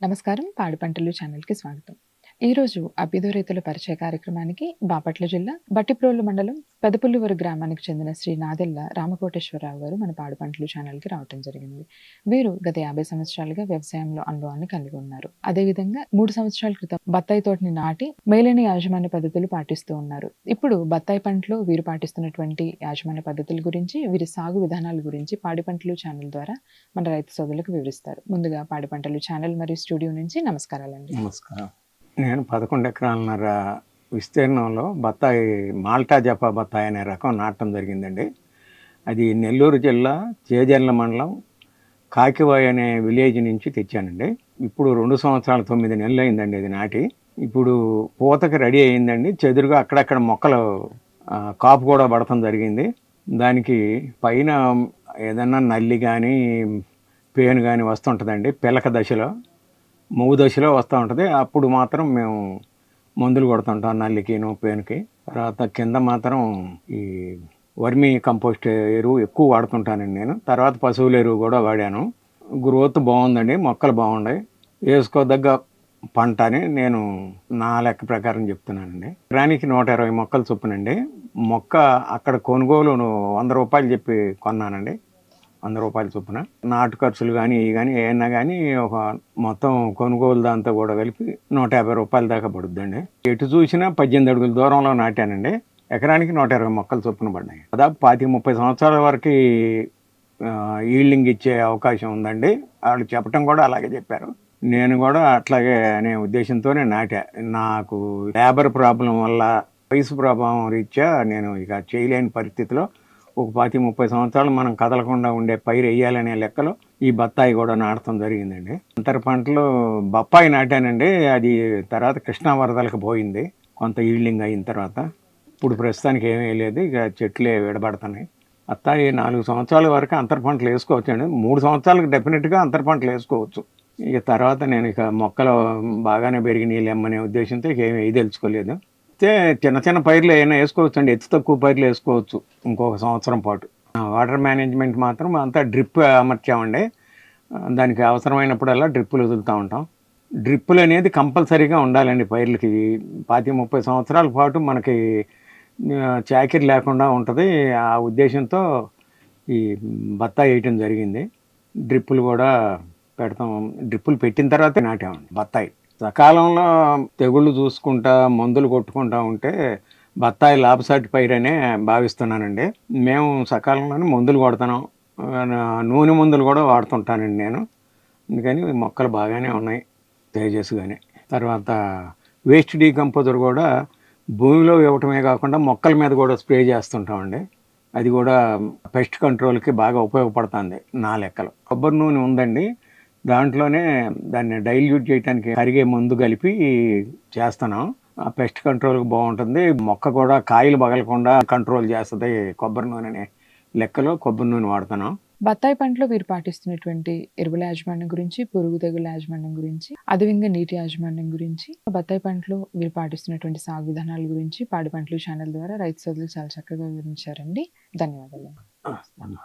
నమస్కారం. పాడి పంటలు ఛానల్కి స్వాగతం. ఈరోజు అభ్యుదయ రైతుల పరిచయ కార్యక్రమానికి బాపట్ల జిల్లా బట్టిప్రోలు మండలం పెదపుల్లివరు గ్రామానికి చెందిన శ్రీ నాదెల్ల రామకోటేశ్వరరావు గారు మన పాడి పంటలు ఛానల్కి రావటం జరిగింది. వీరు గత యాభై సంవత్సరాలుగా వ్యవసాయంలో అనుభవాన్ని కలిగి ఉన్నారు. అదేవిధంగా మూడు సంవత్సరాల క్రితం బత్తాయి తోటని నాటి మేలైన యాజమాన్య పద్ధతులు పాటిస్తూ ఉన్నారు. ఇప్పుడు బత్తాయి పంటలో వీరు పాటిస్తున్నటువంటి యాజమాన్య పద్ధతుల గురించి వీరి సాగు విధానాల గురించి పాడి పంటలు ఛానల్ ద్వారా మన రైతు సోదరులకు వివరిస్తారు. ముందుగా పాడి పంటలు ఛానల్ మరియు స్టూడియో నుంచి నమస్కారాలండి. నమస్కారం. నేను పదకొండు ఎకరాలన్నర విస్తీర్ణంలో బత్తాయి మాల్టా జపా బత్తాయి అనే రకం నాటడం జరిగిందండి. అది నెల్లూరు జిల్లా చేజర్ల మండలం కాకివాయ్ అనే విలేజ్ నుంచి తెచ్చానండి. ఇప్పుడు రెండు సంవత్సరాల తొమ్మిది నెలలు అయిందండి అది నాటి. ఇప్పుడు పూతకి రెడీ అయిందండి చెదురుగా అక్కడక్కడ మొక్కలు కాపు కూడా పడటం జరిగింది. దానికి పైన ఏదన్నా నల్లి కానీ పేను కానీ వస్తుంటుందండి పిలక దశలో. మూగు దశలో వస్తూ ఉంటుంది. అప్పుడు మాత్రం మేము మందులు కొడుతుంటాం నల్లికిను పేనుకి. తర్వాత కింద మాత్రం ఈ వర్మీ కంపోస్ట్ ఎరువు ఎక్కువ వాడుతుంటానండి నేను. తర్వాత పశువుల ఎరువు కూడా వాడాను. గ్రోత్ బాగుందండి మొక్కలు బాగున్నాయి వేసుకోదగ్గ పంట అని నేను నా లెక్క ప్రకారం చెప్తున్నానండి. ఎకరానికి నూట ఇరవై మొక్కలు చొప్పునండి. మొక్క అక్కడ కొనుగోలు వంద రూపాయలు చెప్పి కొన్నానండి. వంద రూపాయల చొప్పున. నాటు ఖర్చులు కానీ ఇవి కానీ ఏమన్నా కానీ ఒక మొత్తం కొనుగోలు దాంతో కూడా కలిపి నూట యాభై రూపాయల దాకా పడుద్దండి. ఎటు చూసినా పద్దెనిమిది అడుగుల దూరంలో నాటానండి. ఎకరానికి నూట ఇరవై మొక్కలు చొప్పున పడినాయి. దాదాపు పాతిక ముప్పై సంవత్సరాల వరకు ఈల్డింగ్ ఇచ్చే అవకాశం ఉందండి. వాళ్ళు చెప్పటం కూడా అలాగే చెప్పారు. నేను కూడా అట్లాగే అనే ఉద్దేశంతోనే నాటా. నాకు లేబర్ ప్రాబ్లం వల్ల వయసు ప్రభావం రీత్యా నేను ఇక చేయలేని పరిస్థితిలో ఒక పాతి ముప్పై సంవత్సరాలు మనం కదలకుండా ఉండే పైరు వేయాలనే లెక్కలో ఈ బత్తాయి కూడా నాటడం జరిగిందండి. అంతర పంటలు బొప్పాయి నాటానండి. అది తర్వాత కృష్ణా వరదలకు పోయింది. కొంత ఈల్డింగ్ అయిన తర్వాత. ఇప్పుడు ప్రస్తుతానికి ఏమీ లేదు. ఇక చెట్లే విడబడుతున్నాయి. అత్తాయి నాలుగు సంవత్సరాల వరకు అంతర పంటలు వేసుకోవచ్చు అండి మూడు సంవత్సరాలకు డెఫినెట్గా అంతర పంటలు వేసుకోవచ్చు. ఇక తర్వాత నేను ఇక మొక్కలు బాగానే పెరిగినాయి లేమ్మనే ఉద్దేశంతో ఇక ఏమీ తెలుసుకోలేదు. అయితే చిన్న చిన్న పైర్లు ఏమైనా వేసుకోవచ్చు అండి. ఎత్తు తక్కువ పైర్లు వేసుకోవచ్చు ఇంకొక సంవత్సరం పాటు. ఆ, వాటర్ మేనేజ్మెంట్ మాత్రం అంతా డ్రిప్ అమర్చామండి. దానికి అవసరమైనప్పుడల్లా డ్రిప్పులు వదులుతూ ఉంటాం. డ్రిప్పులు అనేది కంపల్సరీగా ఉండాలండి పైర్లకి. పాతి ముప్పై సంవత్సరాల పాటు మనకి చాకిరి లేకుండా ఉంటుంది. ఆ ఉద్దేశంతో ఈ బత్తాయి వేయటం జరిగింది. డ్రిప్పులు కూడా పెడతాం. డ్రిప్పులు పెట్టిన తర్వాత నాటామండి బత్తాయి. సకాలంలో తెగుళ్ళు చూసుకుంటా మందులు కొట్టుకుంటా ఉంటే బత్తాయి లాభసాటి పైరనే భావిస్తున్నానండి. మేము సకాలంలోనే మందులు కొడతాం నూనె మందులు కూడా వాడుతుంటానండి నేను. అందుకని మొక్కలు బాగానే ఉన్నాయి తేజస్ కానీ తర్వాత వేస్ట్ డీకంపోజర్ కూడా భూమిలో ఇవ్వటమే కాకుండా మొక్కల మీద కూడా స్ప్రే చేస్తుంటామండి. అది కూడా పెస్ట్ కంట్రోల్కి బాగా ఉపయోగపడుతుంది నా లెక్కలో. కొబ్బరి నూనె ఉందండి. దాంట్లోనే దాన్ని డైల్యూట్ చేయడానికి కరిగే మందు కలిపి చేస్తున్నాం. ఆ పెస్ట్ కంట్రోల్కి బాగుంటుంది. మొక్క కూడా కాయలు పగలకుండా కంట్రోల్ చేస్తుంది కొబ్బరి నూనె లెక్కలో కొబ్బరి నూనె వాడుతున్నాం. బత్తాయి పంటలో వీరు పాటిస్తున్నటువంటి ఎరువుల యాజమాన్యం గురించి పురుగు తెగుల యాజమాన్యం గురించి అదేవిధంగా నీటి యాజమాన్యం గురించి బత్తాయి పంటలో వీరు పాటిస్తున్నటువంటి సాగు విధానాల గురించి పాడి పంటలు ఛానల్ ద్వారా రైతు సోదరులు చాలా చక్కగా వివరించారండి. ధన్యవాదాలు.